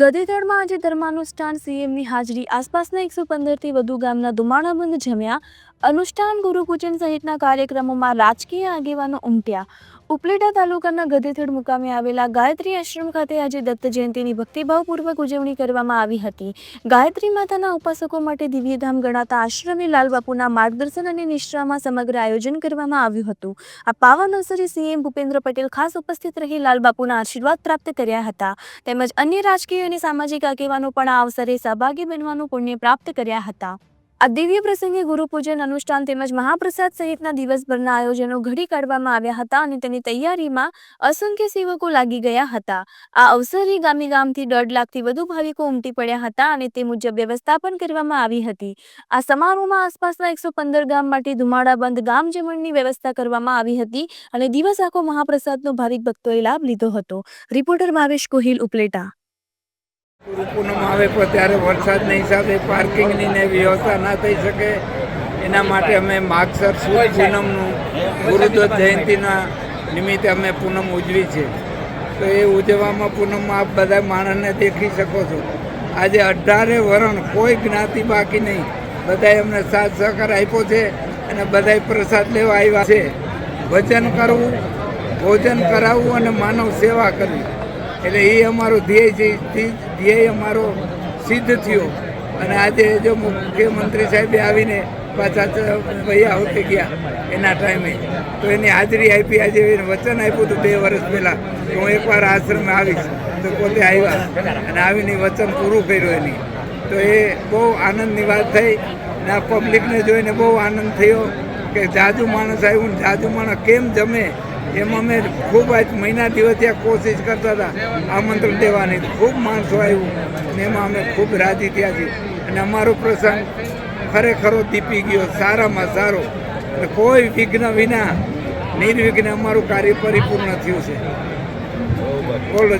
ગધેતળમાં આજે ધર્માનુષ્ઠાન સીએમની હાજરી. આસપાસના એકસો પંદરથી વધુ ગામના ધુમાડાબંધ જમ્યા અનુષ્ઠાન ગુરુપૂજન સહિતના કાર્યક્રમોમાં રાજકીય આગેવાનો ઉમટ્યા. ઉપલેટા તાલુકાના ગધેથડ મુકામે આવેલા ગાયત્રી આશ્રમ ખાતે આજે દત્ત જયંતિની ભક્તિભાવપૂર્વક ઉજવણી કરવામાં આવી હતી. ગાયત્રી માતાના ઉપાસકો માટે દિવ્યધામ ગણાતા આશ્રમે લાલબાપુના માર્ગદર્શન અને નિષ્ઠામાં સમગ્ર આયોજન કરવામાં આવ્યું હતું. આ પાવન અવસરે સીએમ ભૂપેન્દ્ર પટેલ ખાસ ઉપસ્થિત રહી લાલબાપુના આશીર્વાદ પ્રાપ્ત કર્યા હતા. તેમજ અન્ય રાજકીય અને સામાજિક આગેવાનો પણ આ અવસરે સહભાગી બનવાનું પુણ્ય પ્રાપ્ત કર્યા હતા. આ દિવ્ય પ્રસંગે ગુરુપૂજન અનુષ્ઠાન તેમજ મહાપ્રસાદ સહિતના દિવસભરના આયોજનો ઘડી કાઢવામાં આવ્યા હતા અને તેની તૈયારીમાં અસંખ્ય સેવકો લાગી ગયા હતા. આ અવસરે ગામે ગામથી દોઢ લાખથી વધુ ભાવિકો ઉમટી પડ્યા હતા અને તે મુજબ વ્યવસ્થાપન કરવામાં આવી હતી. આ સમારોહમાં આસપાસના એકસો પંદર ગામ માટે ધુમાડાબંધ ગામ જમણની વ્યવસ્થા કરવામાં આવી હતી અને દિવસ આખો મહાપ્રસાદનો ભાવિક ભક્તોએ લાભ લીધો હતો. રિપોર્ટર ભાવેશ કોહિલ ઉપલેટા. પૂનમ આવે પણ ત્યારે વરસાદના હિસાબે પાર્કિંગની ને વ્યવસ્થા ના થઈ શકે. એના માટે અમે માગસર સુદ પૂનમનું ગુરુદત્ત જયંતિના નિમિત્તે અમે પૂનમ ઉજવી છે. તો એ ઉજવવામાં પૂનમમાં આપ બધા માણસને દેખી શકો છો. આજે અઢારે વરણ કોઈ જ્ઞાતિ બાકી નહીં. બધાએ અમને સાથ સહકાર આપ્યો છે અને બધાએ પ્રસાદ લેવા આવ્યા છે. ભજન કરવું, ભોજન કરાવવું અને માનવ સેવા કરવી. એટલે એ અમારો ધ્યેય છે ધ્યેય અમારો સિદ્ધ થયો. અને આજે જો મુખ્યમંત્રી સાહેબે આવીને પાછા ભૈયા હોતે ગયા એના ટાઈમે, તો એની હાજરી આપી, આજે એને વચન આપ્યું હતું બે વર્ષ પહેલાં, કે હું એકવાર આશ્રમે આવીશ, તો પોતે આવ્યા અને આવીને વચન પૂરું કર્યું એની. તો એ બહુ આનંદની વાત થઈ ને આ પબ્લિકને જોઈને બહુ આનંદ થયો કે જાજુ માણસ આવ્યું ને જાજુ માણસ કેમ જમે? એમ અમે ખૂબ આજ મહિના દિવસ ત્યાં કોશિશ કરતા હતા આમંત્રણ દેવાની. ખૂબ માણસો આવ્યું ને એમાં અમે ખૂબ રાજી થયા છીએ. અને અમારો પ્રસંગ ખરેખરો દીપી ગયો, સારામાં સારો. અને કોઈ વિઘ્ન વિના, નિર્વિઘ્ન અમારું કાર્ય પરિપૂર્ણ થયું છે. બોલો